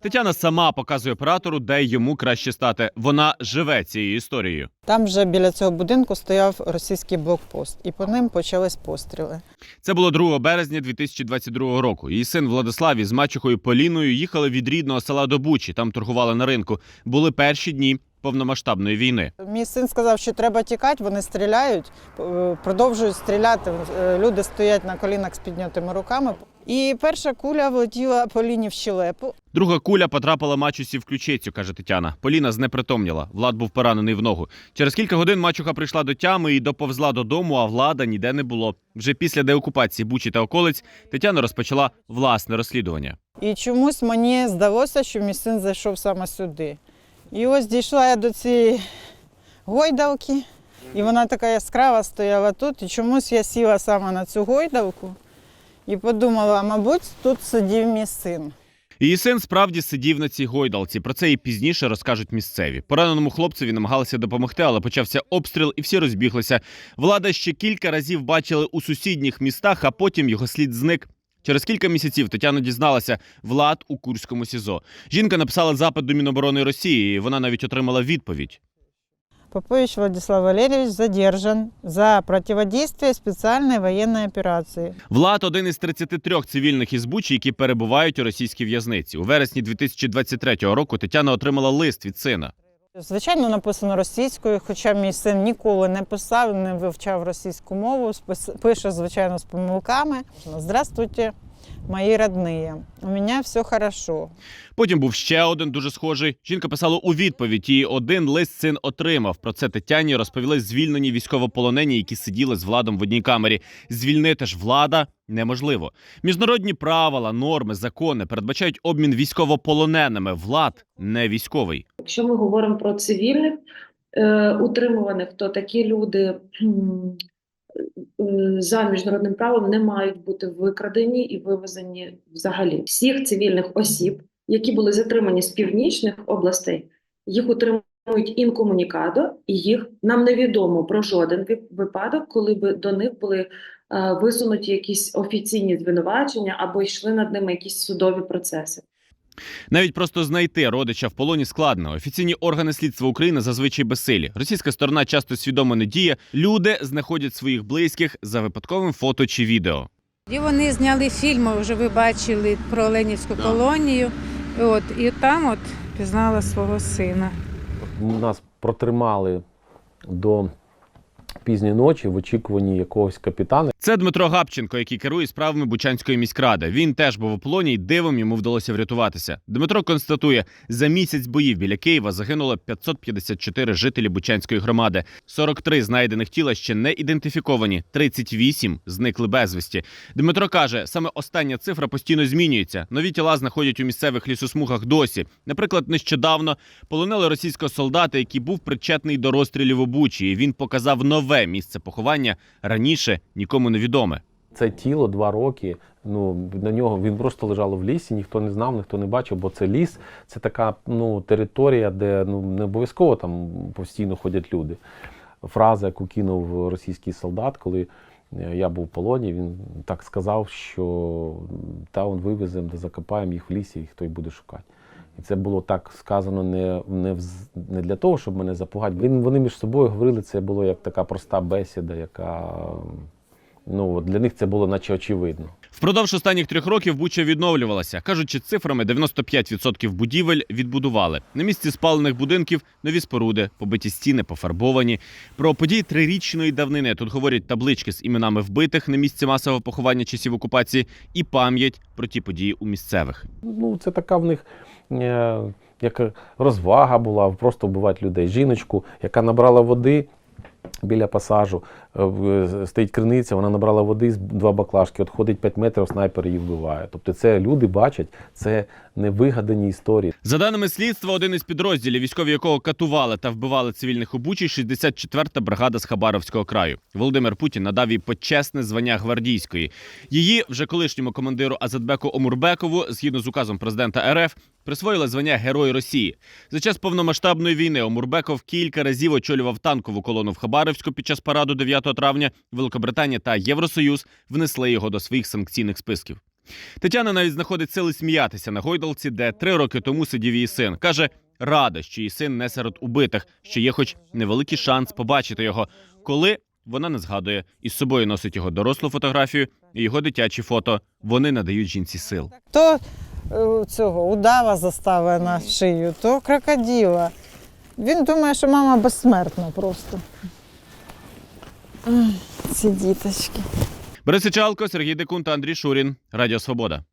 Тетяна сама показує оператору, де йому краще стати. Вона живе цією історією. Там вже біля цього будинку стояв російський блокпост, і по ним почались постріли. Це було 2 березня 2022 року. Її син Владислав із мачухою Поліною їхали від рідного села до Бучі. Там торгували на ринку. Були перші дні повномасштабної війни. Мій син сказав, що треба тікати, вони стріляють, е, продовжують стріляти. Е, Люди стоять на колінах з піднятими руками. І перша куля влетіла Поліні в щелепу. Друга куля потрапила мачусі в ключицю, каже Тетяна. Поліна знепритомніла. Влад був поранений в ногу. Через кілька годин мачуха прийшла до тями і доповзла додому, а влада ніде не було. Вже після деокупації Бучі та околиць Тетяна розпочала власне розслідування. І чомусь мені здалося, що мій син зайшов саме сюди. І ось дійшла я до цієї гойдалки, і вона така яскрава стояла тут. І чомусь я сіла саме на цю гойдалку і подумала, мабуть, тут сидів мій син. Її син справді сидів на цій гойдалці. Про це і пізніше розкажуть місцеві. Пораненому хлопцеві намагалися допомогти, але почався обстріл, і всі розбіглися. Влада ще кілька разів бачили у сусідніх містах, а потім його слід зник. Через кілька місяців Тетяна дізналася влад у Курському СІЗО. Жінка написала запит до Міноборони Росії. і Вона навіть отримала відповідь. Попович Владислав Валерьевич задержан за противодействие специальной военной операции. Влад один із 33 цивільних із Бучі, які перебувають у російській в'язниці. У вересні 2023 року Тетяна отримала лист від сина. Звичайно, написано російською, хоча мій син ніколи не писав, не вивчав російську мову, пише, звичайно, з помилками. Здравствуйте, мої родні. У мене все хорошо. Потім був ще один дуже схожий. Жінка писала у відповідь, і один лист син отримав. Про це Тетяні розповіли звільнені військовополонені, які сиділи з владом в одній камері. Звільнити ж влада неможливо. Міжнародні правила, норми, закони передбачають обмін військовополоненими. Влад не військовий. Якщо ми говоримо про цивільних е, утримуваних, то такі люди за міжнародним правом не мають бути викрадені і вивезені взагалі. Всіх цивільних осіб, які були затримані з північних областей, їх утримують інкомунікадо, і їх нам невідомо про жоден випадок, коли би до них були е, висунуті якісь офіційні звинувачення або йшли над ними якісь судові процеси. Навіть просто знайти родича в полоні складно. Офіційні органи слідства України зазвичай безсилі. Російська сторона часто свідомо не діє. Люди знаходять своїх близьких за випадковим фото чи відео. І вони зняли фільм, вже ви бачили про Ленівську колонію. От, і там от пізнала свого сина. Нас протримали до пізньої ночі в очікуванні якогось капітана. Це Дмитро Гапченко, який керує справами Бучанської міськради. Він теж був у полоні і дивом йому вдалося врятуватися. Дмитро констатує, за місяць боїв біля Києва загинуло 554 жителі Бучанської громади. 43 знайдених тіла ще не ідентифіковані, 38 зникли безвісті. Дмитро каже, саме остання цифра постійно змінюється. Нові тіла знаходять у місцевих лісосмугах досі. Наприклад, нещодавно полонили російського солдата, який був причетний до розстрілів у Бучі. І він показав нове місце поховання раніше нікому не відоме. Це тіло два роки. Ну на нього він просто лежало в лісі, ніхто не знав, ніхто не бачив, бо це ліс, це така ну, територія, де ну не обов'язково там постійно ходять люди. Фраза, яку кинув російський солдат, коли е, я був в полоні, він так сказав, що та он вивеземо, де закопаємо їх в лісі, і хто їх буде шукати. І це було так сказано не, не, не для того, щоб мене запугати. Він, вони між собою говорили, це було як така проста бесіда, яка ну, для них це було наче очевидно. Впродовж останніх трьох років Буча відновлювалася. Кажучи цифрами, 95% будівель відбудували. На місці спалених будинків нові споруди, побиті стіни, пофарбовані. Про події трирічної давнини тут говорять таблички з іменами вбитих на місці масового поховання часів окупації і пам'ять про ті події у місцевих. Ну, це така в них як розвага була, просто вбивати людей. Жіночку, яка набрала води біля пасажу, е, стоїть криниця, вона набрала води з два баклажки, от ходить 5 метрів, снайпер її вбиває. Тобто це люди бачать, це не вигадані історії. За даними слідства, один із підрозділів, військові якого катували та вбивали цивільних у Бучі, 64-та бригада з Хабаровського краю. Володимир Путін надав їй почесне звання гвардійської. Її вже колишньому командиру Азадбеку Омурбекову, згідно з указом президента РФ, присвоїли звання Герой Росії. За час повномасштабної війни Омурбеков кілька разів очолював танкову колону в Хабаровську під час параду 9 травня. Великобританія та Євросоюз внесли його до своїх санкційних списків. Тетяна навіть знаходить сили сміятися на гойдалці, де три роки тому сидів її син. каже, рада, що її син не серед убитих, що є, хоч невеликий шанс побачити його. Коли вона не згадує, із собою носить його дорослу фотографію і його дитячі фото. Вони надають жінці сил. То цього удава заставлена в шию, то крокодила. Він думає, що мама безсмертна просто. Ці діточки. Борис Чалко, Сергій Декун та Андрій Шурін. Радіо Свобода.